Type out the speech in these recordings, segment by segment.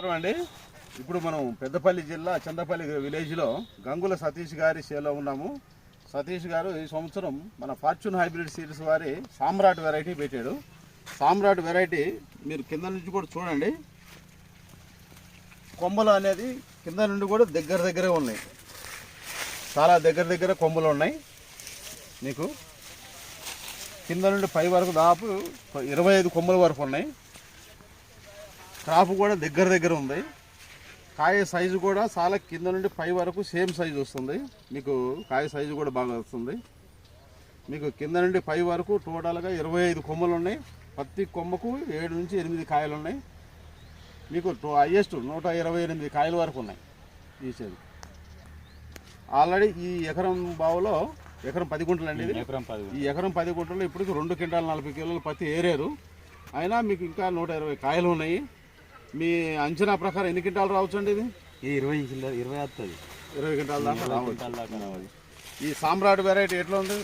నమస్కారం అండి. ఇప్పుడు మనం పెద్దపల్లి జిల్లా చందపల్లి విలేజ్లో గంగుల సతీష్ గారి సేలో ఉన్నాము. సతీష్ గారు ఈ సంవత్సరం మన ఫార్చ్యూన్ హైబ్రిడ్ సిరీస్ వారి సామ్రాట్ వెరైటీ పెట్టాడు. సామ్రాట్ వెరైటీ మీరు కింద నుంచి కూడా చూడండి. కొమ్మలు అనేది కింద నుండి కూడా దగ్గర దగ్గరే ఉన్నాయి. చాలా దగ్గర దగ్గర కొమ్మలు ఉన్నాయి. మీకు కింద నుండి పై వరకు దాదాపు ఇరవై ఐదు కొమ్మల వరకు ఉన్నాయి. క్రాప్ కూడా దగ్గర దగ్గర ఉంది. కాయ సైజు కూడా చాలా కింద నుండి పై వరకు సేమ్ సైజు వస్తుంది. మీకు కాయ సైజు కూడా బాగా వస్తుంది. మీకు కింద నుండి పై వరకు టోటల్గా ఇరవై ఐదు కొమ్మలు ఉన్నాయి. ప్రతి కొమ్మకు ఏడు నుంచి ఎనిమిది కాయలు ఉన్నాయి. మీకు హయ్యెస్ట్ నూట ఇరవై ఎనిమిది కాయల వరకు ఉన్నాయి ఈ ఆల్రెడీ ఈ ఎకరం బావులో ఎకరం పది గుంటలు అండి ఇది. ఎకరం పది ఈ ఎకరం పది గుంటల్లో ఇప్పటికి రెండు క్వింటాలు నలభై కిలోలు పత్తి ఏరారు. అయినా మీకు ఇంకా నూట ఇరవై కాయలు ఉన్నాయి. మీ అంచనా ప్రకారం ఎన్ని క్వింటాలు రావచ్చు అండి ఇది ఇరవై ఇరవై వస్తుంది ఇరవై క్వింటాల దాకా రావచ్చు. ఈ సామ్రాట్ వెరైటీ ఎట్లా ఉంది?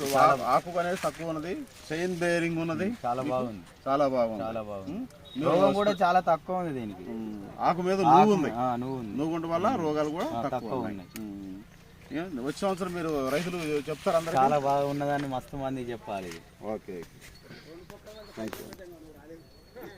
ఆకు అనేది తక్కువ ఉన్నది. చైన్ బేరింగ్ ఉన్నది. చాలా బాగుంది. చాలా బాగుంది. చాలా బాగుంది? రోగం కూడా చాలా తక్కువ ఉంది దీనికి. ఆకు మీద నువ్వు ఉంది. నువ్వు ఉండడం వల్ల రోగాలు కూడా తక్కువ ఉన్నాయి? వచ్చే సంవత్సరం మీరు రైతులు చెప్తారు అందరికీ? చాలా బాగున్నదని మస్తు మంది చెప్పాలి ఓకే. Thank you